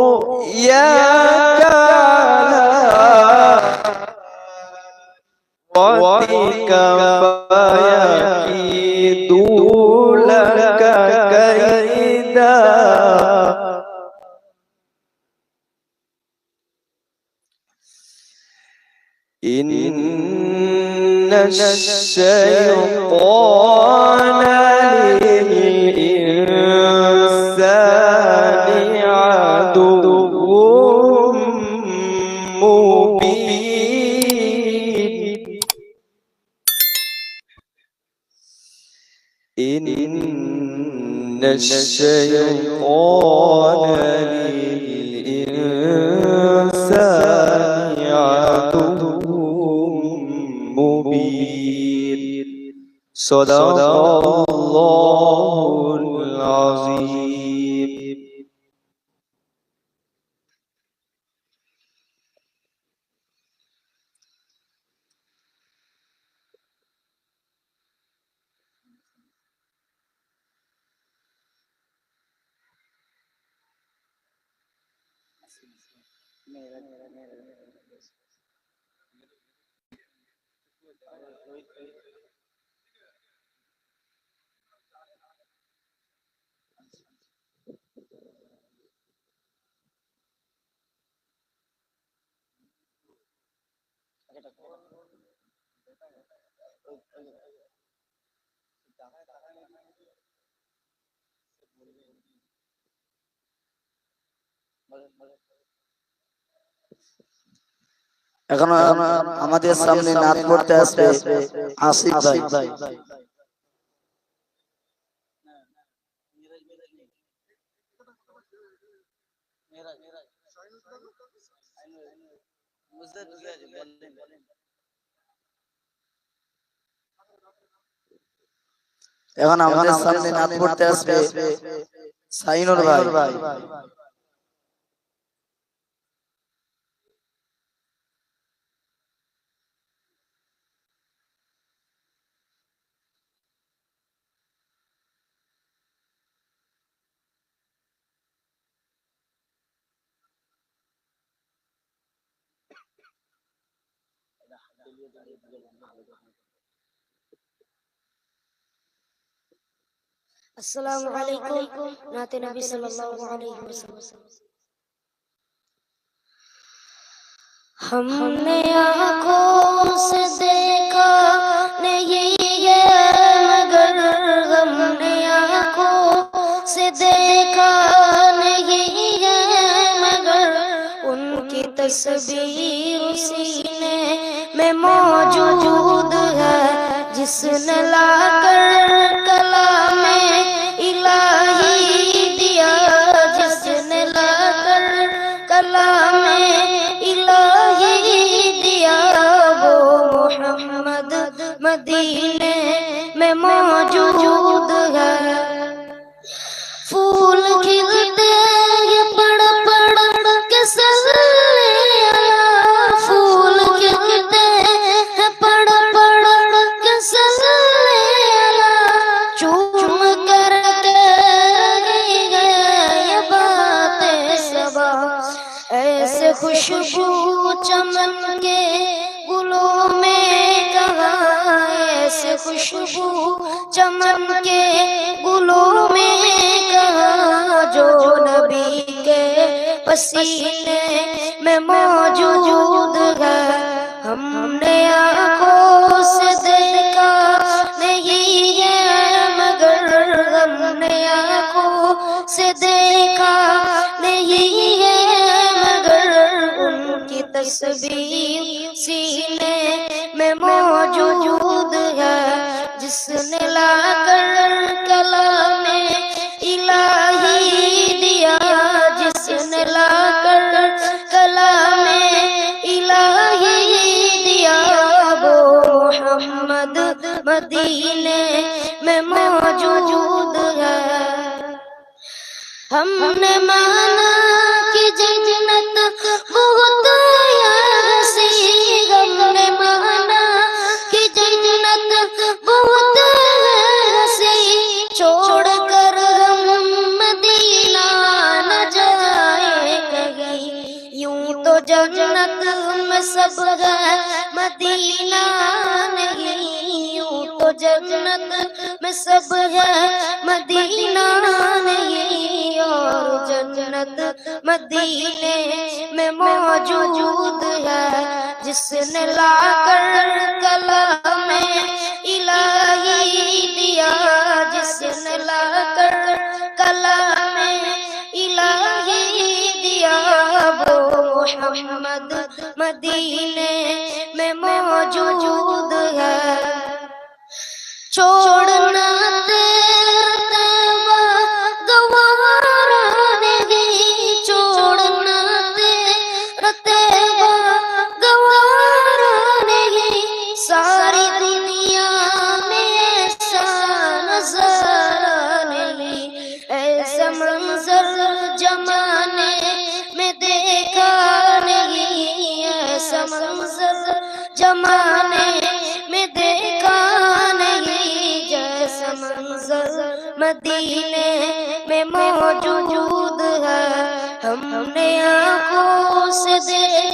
رؤياك وتك فيكيد لك كيدا إن الشيطان مبين صدق الله العظيم. Boleh, boleh. এখন আমাদের সামনে নাচ পড়তে আসবে আসিফ ভাই। এখন আমাদের সামনে নাচ পড়তে আসবে সাইনুর ভাই। अस्सलाम वालेकुम नाते नबी सल्लल्लाहु अलैहि वसल्लम हमने आंखों से देखा تصویر اسی نے میں موجود ہے جس نے لا کر کلام خوشبو چمن کے گلوں میں کہاں جو نبی کے پسینے میں موجود ہے۔ ہم نے آنکھوں سے دیکھا نہیں ہے، مگر ہم نے آنکھوں سے دیکھا نہیں ہے، مگر ان کی تصویر سینے میں موجود ہے جس نے لا کر کلام الہی دیا، جس نے لا کر کلام الہی دیا، وہ محمد مدینے میں موجود ہے۔ ہم نے مانا کہ جنت بہت سب مدینہ نہیں، یوں تو جنت میں سب ہے مدینہ نہیں، اور جنت مدینے میں موجود ہے، جس نے لا کر کلا میں الہی دیا، جس نے لا کر کلا محمد مدینے میں موجود ہے۔ چھوڑ زمانے میں دیکھا نہیں، جیسا منظر مدینے میں موجود ہے۔ ہم نے آنکھوں سے دیکھا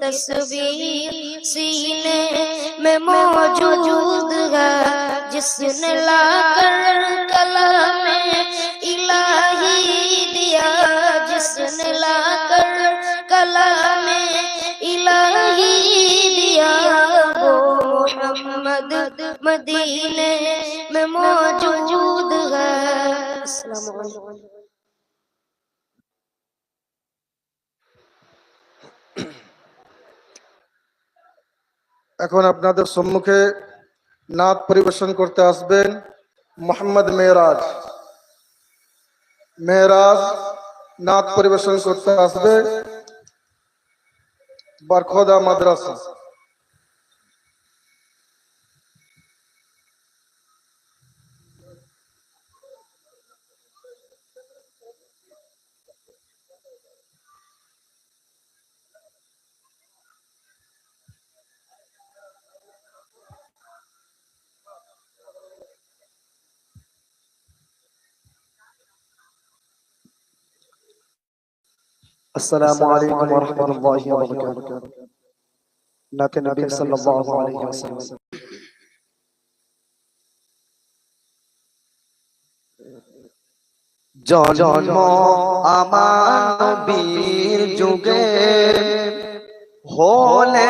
تصویر سینے میں موجود ہے، جس نے لا کر کلام الہی دیا، جس نے لا کر کلام الہی دیا۔ وہ محمد مدینے میں موجود ہے۔ এখন আপনাদের সম্মুখে নাত পরিবেশন করতে আসবেন মোহাম্মদ মেহরাজ মেহরাজ নাত পরিবেশন করতে আসবে বারখোদা মাদ্রাসা। السلام عليكم ورحمة الله وبركاته نات النبي صلى الله عليه وسلم জন্ম আমার নবীর যুগে হলে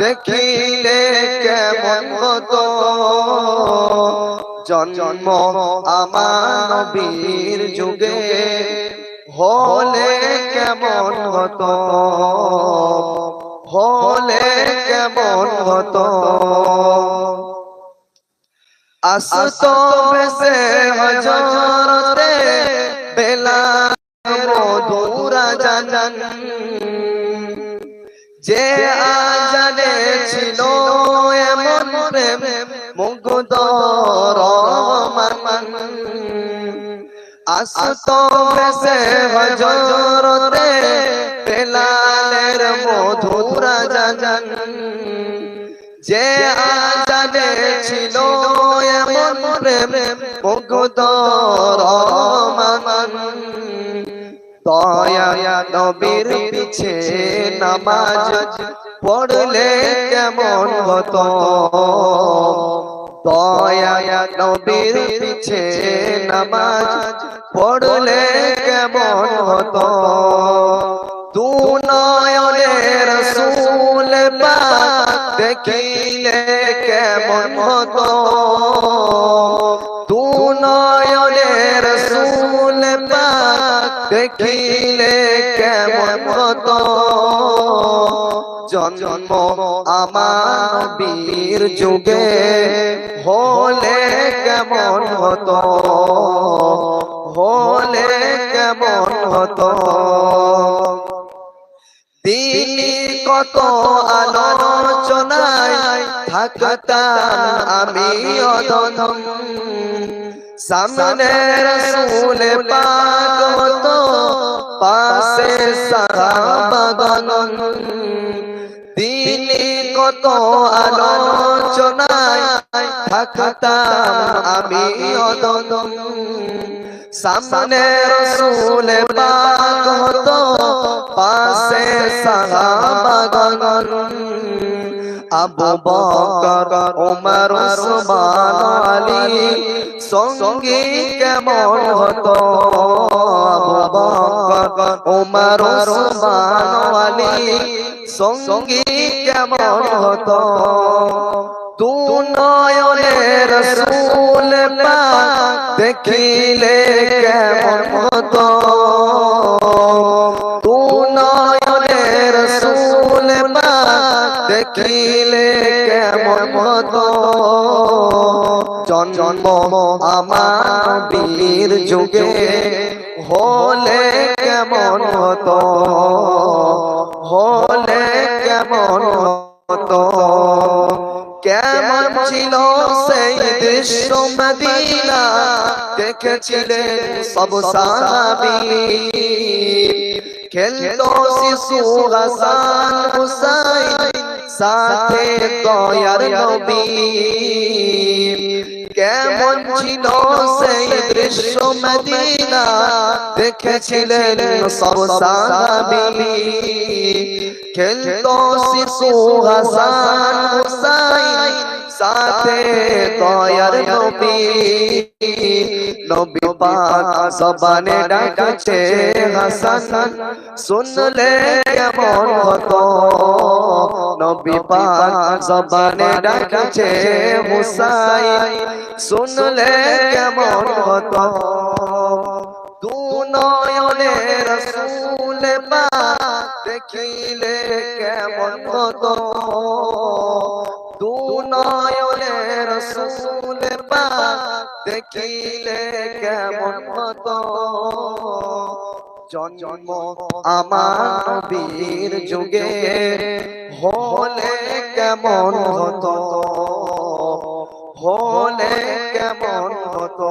দেখিলে কেমন হতো? জন্ম আমার নবীর যুগে হলে কেমন হতো? হলে কেমন হতো? আসতো বেসে হজরতে বেলা মধুরা জানান যে আজানে ছিল এমন প্রেম, মুগ্ধ রহমান আসতো ভেসে হজরতে বেলালের মধুরা জান যে আজানে ছিল এমন প্রেম, মুগ্ধ রহমান দয়া নবীর পিছে নামাজ পড়লে কেমন হতো? দয়া নবীর পিছে নামাজ পড়লে কেমন হতো? দু নয়নের রসুল পাক দেখিলে কেমন হতো? দু নয়নের রসুল দেখিলে কেমন হতো? জন্ম আমার যুগে হলে কেমন হতো? হলে কেমন হতো? দিনী কত আলোচনায় থাকতাম আমি অদম সামনে রসুল পাক হতো পাশে সাহাবাগণ দিনী কত আলোচনায় থাকতাম আমি অদন সামনে রসুল পাক হতো পাশে সাহাবাগণ আবু বকর ওমর ওসমান আলী, সঙ্গী কেমন হতো? আবু বকর ওমর ওসমান আলী, সঙ্গী কেমন হতো? তু নয়নের রসুল পাক দেখিলে কেমন হতো? জন্ম আমার বীর যুগে হলে কেমন হতো? হলে কেমন হতো? কেমন ছিল সেই দৃশ্য মদিনা? দেখেছিলেন সব সাহাবি। খেলতো শিশু হাসান হুসাইন, সাথে দয়ার নবী। কেমন ছিল সেই দৃশ্য মদিনা? দেখেছিলেন সব সাহাবি। খেলতো শিশু হাসান হুসাইন সাথে দয়ার নবী। নবী পাক জবানে ডাকছে, হাসান, শুনলে কেমন হতো? নবী পাক জবানে ডাকছে, হুসাইন, শুনলে কেমন হতো? দু নয়নে রসুল পাক দেখিলে কেমন হতো? দু নয়নে রসুল পাক দেখিলে কেমন হতো জন্ম আমার বীর যুগে হলে কেমন হতো? হলে কেমন হতো?